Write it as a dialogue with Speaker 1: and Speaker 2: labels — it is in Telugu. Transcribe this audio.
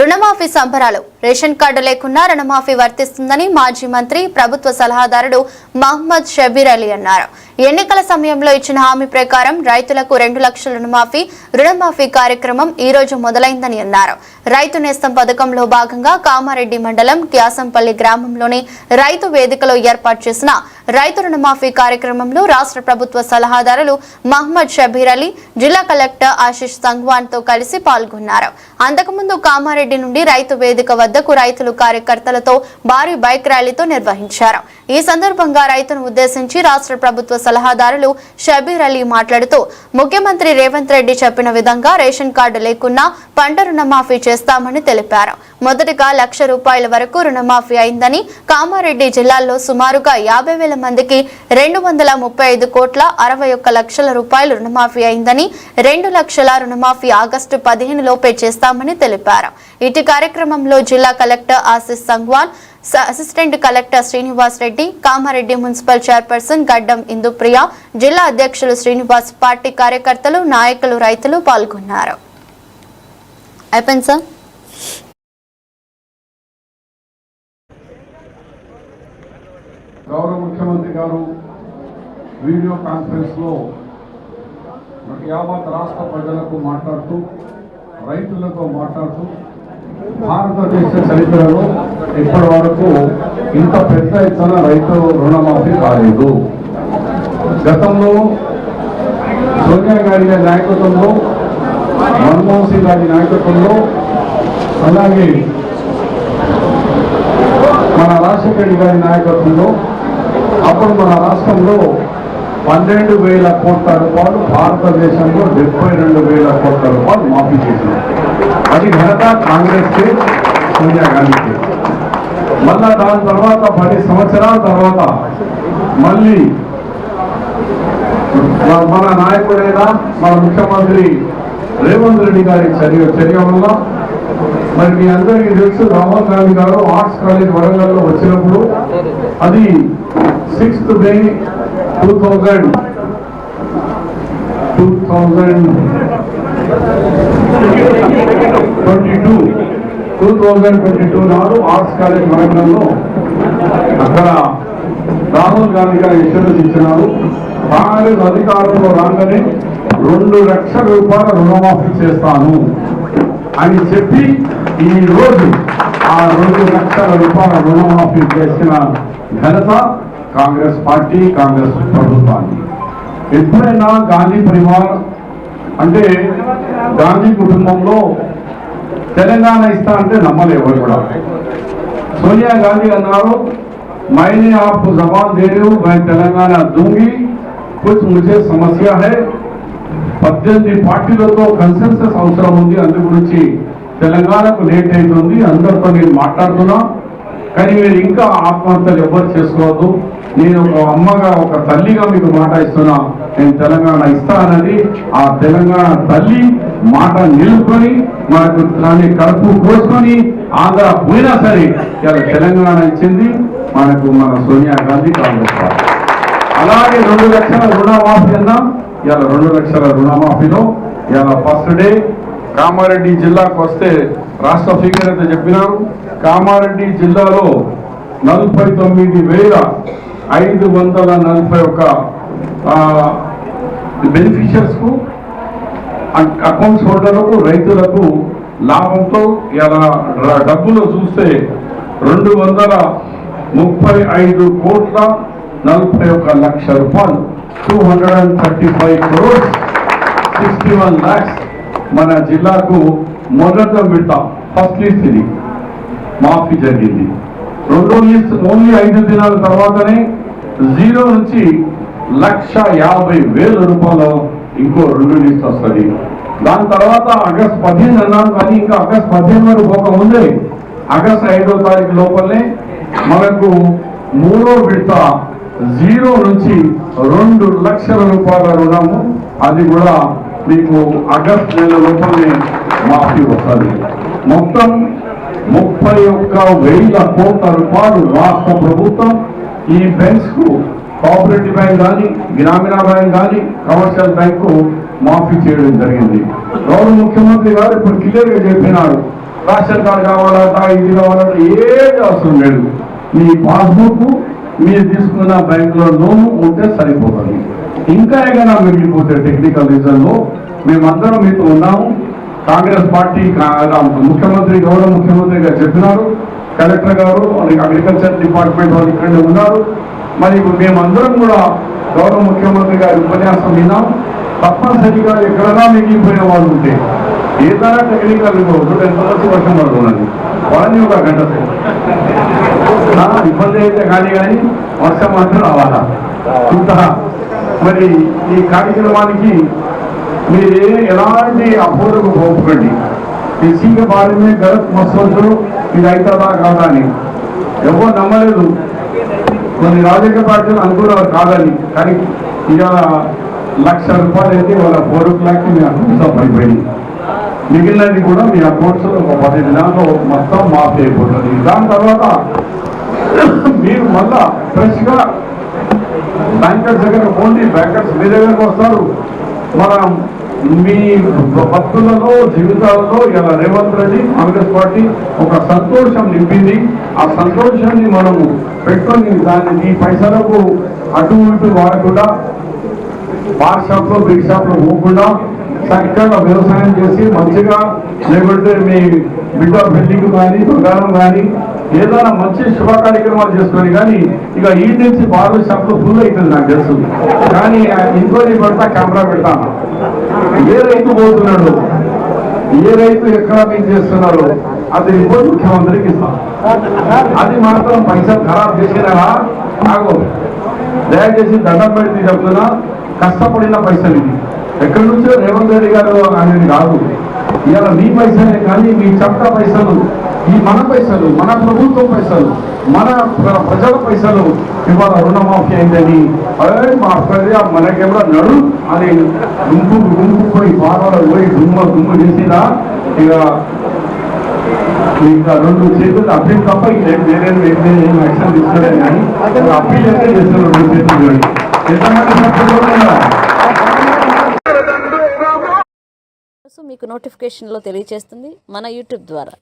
Speaker 1: రుణమాఫీ సంబరాలు. రేషన్ కార్డు లేకున్నా రుణమాఫీ వర్తిస్తుందని మాజీ మంత్రి ప్రభుత్వ సలహాదారుడు మహమ్మద్ షబీర్ అలీ అన్నారు. ఎన్నికల సమయంలో ఇచ్చిన హామీ ప్రకారం రైతులకు రెండు లక్షల రుణమాఫీ రుణమాఫీ కార్యక్రమం ఈ రోజు మొదలైందని అన్నారు. రైతు నేస్తం పథకంలో భాగంగా కామారెడ్డి మండలం క్యాసంపల్లి గ్రామంలోని రైతు వేదికలో ఏర్పాటు చేసిన రైతు రుణమాఫీ కార్యక్రమంలో రాష్ట్ర ప్రభుత్వ సలహాదారులు మహమ్మద్ షబీర్ అలీ జిల్లా కలెక్టర్ ఆశిష్ సంగ్వాన్తో కలిసి పాల్గొన్నారు. అంతకుముందు కామారెడ్డి నుండి రైతు వేదిక వద్దకు రైతులు కార్యకర్తలతో భారీ బైక్ ర్యాలీతో నిర్వహించారు. ఈ సందర్భంగా రైతును ఉద్దేశించి రాష్ట్ర ప్రభుత్వ సలహాదారులు షబీర్ అలీ మాట్లాడుతూ ముఖ్యమంత్రి రేవంత్ రెడ్డి చెప్పిన విధంగా రేషన్ కార్డు లేకున్నా పంట రుణమాఫీ చేస్తామని తెలిపారు. మొదటగా లక్ష రూపాయల వరకు రుణమాఫీ అయిందని కామారెడ్డి జిల్లాలో సుమారుగా యాభై వేల మందికి రెండు వందల ముప్పై ఐదు కోట్ల అరవై ఒక్క లక్షల రూపాయలు రుణమాఫీ అయిందని రెండు లక్షల రుణమాఫీ ఆగస్టు పదిహేను లోపే చేస్తామని తెలిపారు. ఇటు కార్యక్రమంలో జిల్లా collector Ashish Sangwan assistant collector Srinivas Reddy Kamareddy municipal chairperson Gaddam Indupriya జిల్లా అధ్యక్షులు శ్రీనివాస్ పార్టీ కార్యకర్తలు నాయకులు రైతులు పాల్గొన్నారు. అయిపోయింది సార్.
Speaker 2: గౌరవ ముఖ్యమంత్రి గారు వీడియో కాన్ఫరెన్స్లో యావత్ రాష్ట్ర ప్రజలకు మాట్లాడుతూ రైతులతో మాట్లాడుతూ భారతదేశ చరిత్రలో ఇప్పటి వరకు ఇంత పెద్ద ఎత్తున రైతు రుణమాఫీ కాలేదు. గతంలో సోనియా గాంధీ గారి నాయకత్వంలో మన్మోహన్ సింగ్ గారి నాయకత్వంలో అలాగే మన రాజశేఖర రెడ్డి గారి నాయకత్వంలో అప్పుడు మన రాష్ట్రంలో పన్నెండు వేల కోట్ల రూపాయలు భారతదేశంలో డెబ్బై రెండు వేల కోట్ల రూపాయలు మాఫీ చేసింది అది ఘనత కాంగ్రెస్కి సోనియా గాంధీకి. మళ్ళా దాని తర్వాత పది సంవత్సరాల తర్వాత మళ్ళీ మన నాయకుడైన మన ముఖ్యమంత్రి రేవంత్ రెడ్డి గారి చర్య చర్య వల్ల మరి మీ అందరికీ తెలుసు రాహుల్ గాంధీ గారు ఆర్ట్స్ కాలేజ్ వరంగల్లో వచ్చినప్పుడు అది సిక్స్త్ డే 2000 2022 2022 నాడు ఆర్ట్స్ కాలేజ్ మండలంలో అక్కడ రాహుల్ గాంధీ గారు ఎస్ఎంఎస్ ఇచ్చినారు. కాంగ్రెస్ అధికారంలో రాగానే రెండు లక్షల రూపాయల రుణమాఫీ చేస్తాను అని చెప్పి ఈ రోజు ఆ రెండు లక్షల రూపాయల రుణమాఫీ చేసిన ఘనత కాంగ్రెస్ పార్టీ కాంగ్రెస్ ప్రభుత్వాన్ని. ఎప్పుడైనా గాంధీ పరివార్ అంటే గాంధీ కుటుంబంలో తెలంగాణ ఇస్తా అంటే నమ్మలేవు కూడా. సోనియా గాంధీ అన్నారు మైనే ఆపు జబాన్ దేరు మై తెలంగాణ దూంగి కుచ్ ముజే సమస్య హై. పద్దెనిమిది పార్టీలతో కన్సెన్సస్ అవసరం ఉంది అందు గురించి తెలంగాణకు లేట్ అవుతుంది అందరితో నేను మాట్లాడుతున్నా. కానీ మీరు ఇంకా ఆత్మహత్యలు ఎవరు చేసుకోవద్దు. నేను ఒక అమ్మగా ఒక తల్లిగా మీకు మాట ఇస్తున్నా. నేను తెలంగాణ ఇస్తానని ఆ తెలంగాణ తల్లి మాట నిలుపుకొని మనకు దాన్ని కడుపు కోసుకొని ఆంధ్ర పోయినా సరే ఇలా తెలంగాణ ఇచ్చింది. మనకు మన సోనియా గాంధీ కాంగ్రెస్ అలాగే రెండు లక్షల రుణమాఫీ అన్నాం. ఇలా రెండు లక్షల రుణమాఫీలో ఇలా ఫస్ట్ డే కామారెడ్డి జిల్లాకు వస్తే రాష్ట్ర ఫిగర్ అయితే చెప్పినారు. కామారెడ్డి జిల్లాలో నలభై తొమ్మిది వేల ఐదు వందల నలభై ఒక్క బెనిఫిషియర్స్కు అకౌంట్స్ హోల్డర్లకు రైతులకు లాభంతో ఇలా డబ్బులు చూస్తే రెండు వందల ముప్పై ఐదు కోట్ల నలభై ఒక లక్ష రూపాయలు. Two hundred and thirty five crores sixty one lakhs మన జిల్లాకు మొదట విడత ఫస్ట్ లిస్ట్ ఇది. మాఫీ జరిగింది. రెండో లిస్ట్ ఓన్లీ ఐదు దినాల తర్వాతనే జీరో నుంచి లక్ష యాభై వేల రూపాయలు ఇంకో రెండు లిస్ట్ వస్తుంది. దాని తర్వాత ఆగస్ట్ పదిహేను అన్నాను కానీ ఇంకా ఆగస్ట్ పదిహేను వరకు పోకముందే ఆగస్ట్ ఐదో తారీఖు లోపలనే మనకు మూడో విడత జీరో నుంచి రెండు లక్షల రూపాయల రుణము అది కూడా మీకు ఆగస్ట్ నెల లోపలనే మాఫీ వస్తుంది. మొత్తం ముప్పై ఒక్క వేల కోట్ల రూపాయలు రాష్ట్ర ప్రభుత్వం ఈ బ్యాంక్స్కు కోఆపరేటివ్ బ్యాంక్ కానీ గ్రామీణ బ్యాంక్ కానీ కమర్షియల్ బ్యాంకు మాఫీ చేయడం జరిగింది. గౌరవ ముఖ్యమంత్రి గారు ఇప్పుడు క్లియర్గా చెప్పినారు. రేషన్ కార్డు కావాలంట ఇది కావాలంట ఏది అవసరం లేదు. మీ పాస్బుక్ మీరు తీసుకున్న బ్యాంకులో లోన్ ఉంటే సరిపోతుంది. ఇంకా ఏదైనా మిగిలిపోతే టెక్నికల్ రీజన్లో మేమందరం మీతో ఉన్నాము. కాంగ్రెస్ పార్టీ ముఖ్యమంత్రి గౌరవ ముఖ్యమంత్రి గారు చెప్పినారు. కలెక్టర్ గారు అగ్రికల్చర్ డిపార్ట్మెంట్ వాళ్ళు ఇక్కడ ఉన్నారు. మరి మేమందరం కూడా గౌరవ ముఖ్యమంత్రి గారి ఉపన్యాసం విన్నాం. తప్పనిసరిగా ఎక్కడైనా మిగిలిపోయిన వాళ్ళు ఉంటే ఏదైనా టెక్నికల్ చూడండి వర్షం పడుతున్నది వాళ్ళని ఒక గంట ఇబ్బంది అయితే కానీ కానీ వర్షం మాత్రం రావాలా? ఇంత మరి ఈ కార్యక్రమానికి మీరే ఎలాంటి అపోహకు ఈ ఎస్సీగా బాగానే గరత్ మసోసు ఇది అవుతుందా కాదా అని ఎవరు నమ్మలేదు. కొన్ని రాజకీయ పార్టీలు అనుకున్నారు కాదని. కానీ ఇవాళ లక్ష రూపాయలు అయితే వాళ్ళ ఫోర్ ఓ క్లాక్కి మీ అకౌంట్స్లో పడిపోయింది. మిగిలినది కూడా మీ అకౌంట్స్లో ఒక పది దినాల్లో మొత్తం మాఫీ అయిపోతుంది. దాని తర్వాత మీరు మళ్ళా ఫ్రెష్గా బ్యాంకర్స్ దగ్గర పోండి బ్యాంకర్స్ మీ దగ్గరకు వస్తారు. మనం మీ భక్తులలో జీవితాలలో ఇలా రేవంత్ రెడ్డి కాంగ్రెస్ పార్టీ ఒక సంతోషం నింపింది. ఆ సంతోషాన్ని మనము పెట్టుకొని దాన్ని ఈ పైసలకు అటు ఇటు వాడకుండా బార్ షాప్లో బిగ్ షాప్ పోకుండా చక్కగా వ్యవసాయం చేసి మంచిగా లేకుంటే మీ బిడ్డ పెళ్ళికి కానీ బంగారం కానీ ఏదైనా మంచి శుభ కార్యక్రమాలు చేసుకొని కానీ ఇక ఈ నుంచి బార్బర్ షాప్ ఫుల్ అవుతుంది నాకు తెలుసు. కానీ ఇంకోటి పెడతా కెమెరా పెడతాను ఏ రైతు పోతున్నాడు? ఏ రైతు ఎక్కడ మీకు చేస్తున్నారో అది రిపోర్ట్ ముఖ్యమంత్రికి ఇస్తాం. అది మాత్రం పైసలు ఖరాబ్ చేసినారా నాకు దయచేసి దండం పెడితే చెప్తున్నా కష్టపడిన పైసలు ఇది. ఎక్కడి నుంచో రేవంత్ రెడ్డి గారు అనేది కాదు. ఇవాళ మీ పైసలే కానీ మీ చట్ట పైసలు ఈ మన పైసలు మన ప్రభుత్వం పైసలు మన ప్రజల పైసలు ఇవాళ రుణమాఫీ అయిందని అరే మా ప్రజ మనకేమో నడు అని గుంపు గుంపు పోయి పాదాలు పోయి గుమ్మ గుమ్మ చేసినా ఇక ఇంకా రెండు చేతులు అప్పీల్ తప్ప ఇంకేం వేరే వేరే ఏం యాక్షన్ తీసుకోలేదు కానీ అప్పీల్ అయితే చేస్తున్నారు రెండు చేతులు. చూడండి
Speaker 3: మీకు నోటిఫికేషన్లో తెలియజేస్తుంది మన యూట్యూబ్ ద్వారా.